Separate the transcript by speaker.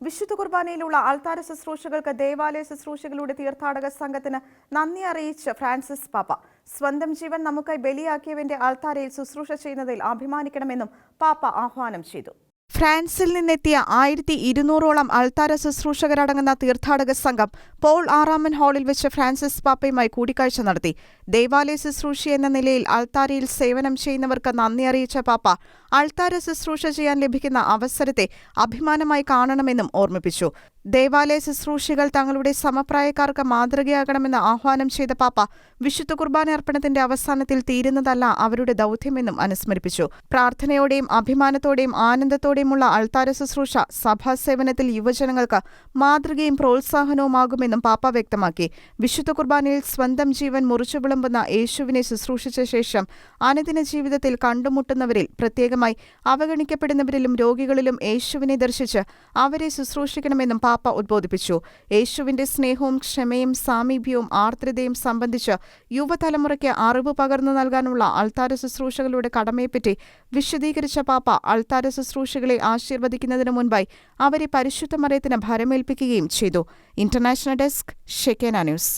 Speaker 1: വിശുദ്ധ കുർബാനയിലുള്ള ആൾത്താര ശുശ്രൂഷകൾക്ക് ദേവാലയ ശുശ്രൂഷകളുടെ തീർത്ഥാടക സംഘത്തിന് നന്ദി അറിയിച്ച് ഫ്രാൻസിസ് പാപ്പ. സ്വന്തം ജീവൻ നമുക്കായി ബലിയാക്കിയവന്റെ ആൾത്താരയിൽ ശുശ്രൂഷ ചെയ്യുന്നതിൽ അഭിമാനിക്കണമെന്നും പാപ്പ ആഹ്വാനം ചെയ്തു. ഫ്രാൻസിൽ നിന്നെത്തിയ ആയിരത്തി ഇരുന്നൂറോളം അൾത്താര ശുശ്രൂഷകരടങ്ങുന്ന തീർത്ഥാടക സംഘം പോൾ ആറാമൻ ഹാളിൽ വെച്ച് ഫ്രാൻസിസ് പാപ്പയുമായി കൂടിക്കാഴ്ച നടത്തി. ദേവാലയ ശുശ്രൂഷ എന്ന നിലയിൽ അൾത്താരയിൽ സേവനം ചെയ്യുന്നവർക്ക് നന്ദി അറിയിച്ച പാപ്പ അൾത്താര ശുശ്രൂഷ ചെയ്യാൻ ലഭിക്കുന്ന അവസരത്തെ അഭിമാനമായി കാണണമെന്നും ഓർമ്മിപ്പിച്ചു. ദേവാലയ ശുശ്രൂഷികൾ തങ്ങളുടെ സമപ്രായക്കാർക്ക് മാതൃകയാകണമെന്ന് ആഹ്വാനം ചെയ്ത പാപ്പ വിശുദ്ധ കുർബാന അർപ്പണത്തിന്റെ അവസാനത്തിൽ തീരുന്നതല്ല അവരുടെ ദൗത്യമെന്നും അനുസ്മരിപ്പിച്ചു. പ്രാർത്ഥനയോടെയും അഭിമാനത്തോടെയും ആനന്ദത്തോടെയുമുള്ള അൾത്താര ശുശ്രൂഷ സഭാ സേവനത്തിൽ യുവജനങ്ങൾക്ക് മാതൃകയും പ്രോത്സാഹനവുമാകുമെന്നും പാപ്പ വ്യക്തമാക്കി. വിശുദ്ധ കുർബാനയിൽ സ്വന്തം ജീവൻ മുറിച്ചു വിളമ്പുന്ന യേശുവിനെ ശുശ്രൂഷിച്ച ശേഷം അനുദിന ജീവിതത്തിൽ കണ്ടുമുട്ടുന്നവരിൽ പ്രത്യേകമായി അവഗണിക്കപ്പെടുന്നവരിലും രോഗികളിലും യേശുവിനെ ദർശിച്ച് അവരെ ശുശ്രൂഷിക്കണമെന്നും പാപ്പ ഉദ്ബോധിപ്പിച്ചു. യേശുവിന്റെ സ്നേഹവും ക്ഷമയും സാമീപ്യവും ആർദ്രതയും സംബന്ധിച്ച് യുവതലമുറയ്ക്ക് അറിവ് പകർന്നു നൽകാനുള്ള അൾത്താര ശുശ്രൂഷകളുടെ കടമയെപ്പറ്റി വിശദീകരിച്ച പാപ്പ അൾത്താര ശുശ്രൂഷകളെ ആശീർവദിക്കുന്നതിനു മുൻപായി അവരെ പരിശുദ്ധ മറയത്തിന് ഭരമേൽപ്പിക്കുകയും ചെയ്തു. International desk Shekinah news.